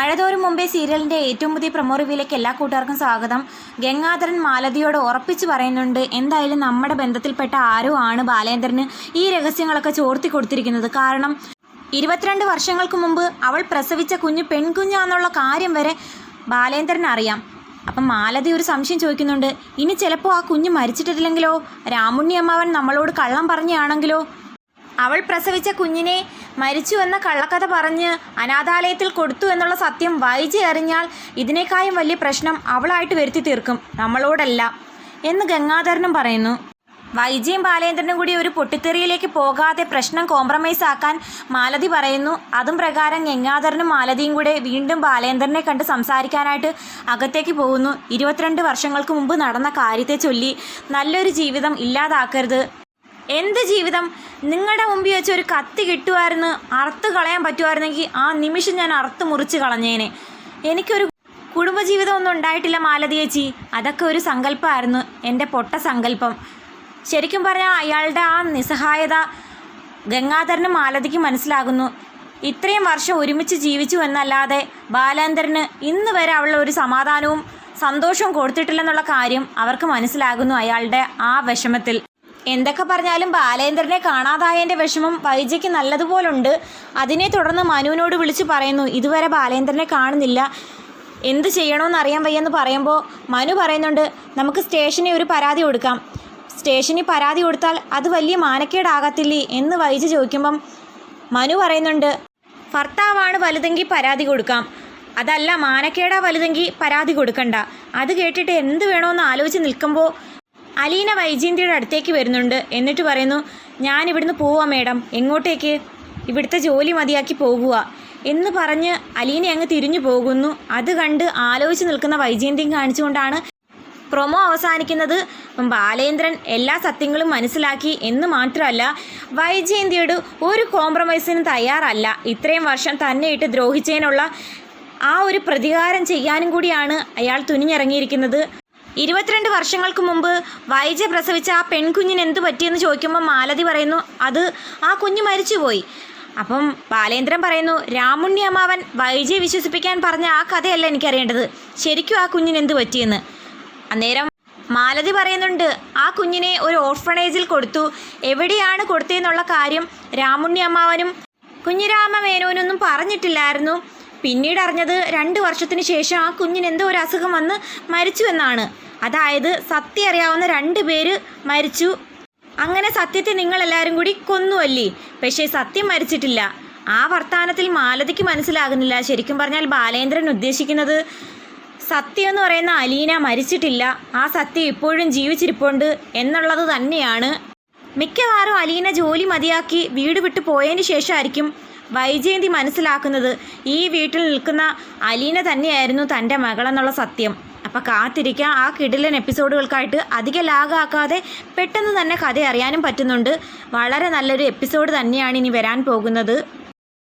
മഴതോറും മുമ്പേ സീരിയലിന്റെ ഏറ്റവും പുതിയ പ്രൊമോ റിവ്യൂലേക്ക് എല്ലാ കൂട്ടുകാർക്കും സ്വാഗതം. ഗംഗാധരൻ മാലതിയോട് ഉറപ്പിച്ച് പറയുന്നുണ്ട് എന്തായാലും നമ്മുടെ ബന്ധത്തിൽപ്പെട്ട ആരോ ആണ് ബാലേന്ദ്രന് ഈ രഹസ്യങ്ങളൊക്കെ ചോർത്തി കൊടുത്തിരിക്കുന്നത്. കാരണം ഇരുപത്തിരണ്ട് വർഷങ്ങൾക്ക് മുമ്പ് അവൾ പ്രസവിച്ച കുഞ്ഞ് പെൺകുഞ്ഞാന്നുള്ള കാര്യം വരെ ബാലേന്ദ്രൻ അറിയാം. അപ്പം മാലതി ഒരു സംശയം ചോദിക്കുന്നുണ്ട് ഇനി ചിലപ്പോൾ ആ കുഞ്ഞ് മരിച്ചിട്ടില്ലെങ്കിലോ? രാമുണ്ണി അമ്മാവൻ നമ്മളോട് കള്ളം പറഞ്ഞാണെങ്കിലോ അവൾ പ്രസവിച്ച കുഞ്ഞിനെ മരിച്ചു എന്ന കള്ളക്കഥ പറഞ്ഞ് അനാഥാലയത്തിൽ കൊടുത്തു എന്നുള്ള സത്യം വൈജി അറിഞ്ഞാൽ ഇതിനേക്കാളും വലിയ പ്രശ്നം അവളായിട്ട് വരുത്തി തീർക്കും നമ്മളോടല്ല എന്ന് ഗംഗാധരനും പറയുന്നു. വൈജയും ബാലേന്ദ്രനും കൂടി ഒരു പൊട്ടിത്തെറിയിലേക്ക് പോകാതെ പ്രശ്നം കോംപ്രമൈസ് ആക്കാൻ മാലതി പറയുന്നു. അതും പ്രകാരം ഗംഗാധരനും മാലതിയും കൂടെ വീണ്ടും ബാലേന്ദ്രനെ കണ്ട് സംസാരിക്കാനായിട്ട് അകത്തേക്ക് പോകുന്നു. ഇരുപത്തിരണ്ട് വർഷങ്ങൾക്ക് മുമ്പ് നടന്ന കാര്യത്തെ ചൊല്ലി നല്ലൊരു ജീവിതം ഇല്ലാതാക്കരുത്. എന്ത് ജീവിതം? നിങ്ങളുടെ മുമ്പിൽ വെച്ച് ഒരു കത്തി കിട്ടുമായിരുന്നു അറുത്ത് കളയാൻ പറ്റുമായിരുന്നെങ്കിൽ ആ നിമിഷം ഞാൻ അറുത്ത് മുറിച്ച് കളഞ്ഞേനെ. എനിക്കൊരു കുടുംബജീവിതം ഒന്നും ഉണ്ടായിട്ടില്ല മാലതി ചേച്ചി. അതൊക്കെ ഒരു സങ്കല്പമായിരുന്നു എന്റെ പൊട്ട സങ്കല്പം. ശരിക്കും പറഞ്ഞാൽ അയാളുടെ ആ നിസ്സഹായത ഗംഗാധരനും മാലതിക്ക് മനസ്സിലാകുന്നു. ഇത്രയും വർഷം ഒരുമിച്ച് ജീവിച്ചു എന്നല്ലാതെ ബാലേന്ദ്രന് ഇന്ന് വരെ അവളുടെ ഒരു സമാധാനവും സന്തോഷവും കൊടുത്തിട്ടില്ലെന്നുള്ള കാര്യം അവർക്ക് മനസ്സിലാകുന്നു അയാളുടെ ആ വിഷമത്തിൽ. എന്തൊക്കെ പറഞ്ഞാലും ബാലേന്ദ്രനെ കാണാതായതിന്റെ വിഷമം വൈജയ്ക്ക് നല്ലതുപോലുണ്ട്. അതിനെ തുടർന്ന് മനുവിനോട് വിളിച്ച് പറയുന്നു ഇതുവരെ ബാലേന്ദ്രനെ കാണുന്നില്ല. എന്ത് ചെയ്യണമെന്ന് അറിയാൻ വയ്യെന്ന് പറയുമ്പോൾ മനു പറയുന്നുണ്ട് നമുക്ക് സ്റ്റേഷനിൽ ഒരു പരാതി കൊടുക്കാം. സ്റ്റേഷനിൽ പരാതി കൊടുത്താൽ അത് വലിയ മാനക്കേടാകത്തില്ലേ? എന്ന് വൈജ ചോദിക്കുമ്പം മനു പറയുന്നുണ്ട് ഭർത്താവാണ് വലുതെങ്കിൽ പരാതി കൊടുക്കാം. അതല്ല മാനക്കേടാ വലുതെങ്കിൽ പരാതി കൊടുക്കണ്ട. അത് കേട്ടിട്ട് എന്ത് വേണമെന്ന് ആലോചിച്ച് നിൽക്കുമ്പോൾ അലീന വൈജയന്തിയുടെ അടുത്തേക്ക് വരുന്നുണ്ട്. എന്നിട്ട് പറയുന്നു ഞാൻ ഇവിടുന്ന് പോവാ മേഡം. എങ്ങോട്ടേക്ക്? ഇവിടുത്തെ ജോലി മതിയാക്കി പോകുക എന്ന് പറഞ്ഞ് അലീന അങ്ങ് തിരിഞ്ഞു പോകുന്നു. അത് കണ്ട് ആലോചിച്ച് നിൽക്കുന്ന വൈജയന്തിയും കാണിച്ചുകൊണ്ടാണ് പ്രൊമോ അവസാനിക്കുന്നത്. ബാലേന്ദ്രൻ എല്ലാ സത്യങ്ങളും മനസ്സിലാക്കി എന്ന് മാത്രമല്ല വൈജയന്തിയോട് ഒരു കോംപ്രമൈസിനും തയ്യാറല്ല. ഇത്രയും വർഷം തന്നെ ഇട്ട് ദ്രോഹിച്ചതിനുള്ള ആ ഒരു പ്രതികാരം ചെയ്യാനും കൂടിയാണ് അയാൾ തുനിഞ്ഞിറങ്ങിയിരിക്കുന്നത്. ഇരുപത്തിരണ്ട് വർഷങ്ങൾക്ക് മുമ്പ് വൈജ പ്രസവിച്ച ആ പെൺകുഞ്ഞിന് എന്ത് പറ്റിയെന്ന് ചോദിക്കുമ്പോൾ മാലതി പറയുന്നു അത് ആ കുഞ്ഞ് മരിച്ചുപോയി. അപ്പം ബാലേന്ദ്രൻ പറയുന്നു രാമുണ്ണി അമ്മാവൻ വൈജയെ വിശ്വസിപ്പിക്കാൻ പറഞ്ഞ ആ കഥയല്ല എനിക്കറിയേണ്ടത്. ശരിക്കും ആ കുഞ്ഞിന് എന്ത് പറ്റിയെന്ന്? അന്നേരം മാലതി പറയുന്നുണ്ട് ആ കുഞ്ഞിനെ ഒരു ഓർഫണേജിൽ കൊടുത്തു. എവിടെയാണ് കൊടുത്തതെന്നുള്ള കാര്യം രാമുണ്ണി അമ്മാവനും കുഞ്ഞിരാമ മേനോനൊന്നും പറഞ്ഞിട്ടില്ലായിരുന്നു. പിന്നീട് അറിഞ്ഞത് രണ്ട് വർഷത്തിന് ശേഷം ആ കുഞ്ഞിന് എന്തോ ഒരു അസുഖം വന്ന് മരിച്ചു എന്നാണ്. അതായത് സത്യം അറിയാവുന്ന രണ്ട് പേര് മരിച്ചു. അങ്ങനെ സത്യത്തെ നിങ്ങളെല്ലാവരും കൂടി കൊന്നുവല്ലേ പക്ഷേ സത്യം മരിച്ചിട്ടില്ല. ആ വർത്തമാനത്തിൽ മാലതിക്ക് മനസ്സിലാകുന്നില്ല. ശരിക്കും പറഞ്ഞാൽ ബാലേന്ദ്രൻ ഉദ്ദേശിക്കുന്നത് സത്യം എന്ന് പറയുന്ന അലീന മരിച്ചിട്ടില്ല. ആ സത്യം ഇപ്പോഴും ജീവിച്ചിരിപ്പുണ്ട് എന്നുള്ളത് തന്നെയാണ്. മിക്കവാറും അലീന ജോലി മതിയാക്കി വീട് വിട്ടു പോയതിന് ശേഷമായിരിക്കും വൈജയന്തി മനസ്സിലാക്കുന്നത്. ഈ വീട്ടിൽ നിൽക്കുന്ന അലീന തന്നെയായിരുന്നു തന്റെ മകളെന്നുള്ള സത്യം. അപ്പോൾ കാത്തിരിക്കാം. ആ കിടിലൻ എപ്പിസോഡുകൾക്കായിട്ട് അധികം ലാഗാക്കാതെ പെട്ടെന്ന് തന്നെ കഥ അറിയാനും പറ്റുന്നുണ്ട്. വളരെ നല്ലൊരു എപ്പിസോഡ് തന്നെയാണ് ഇനി വരാൻ പോകുന്നത്.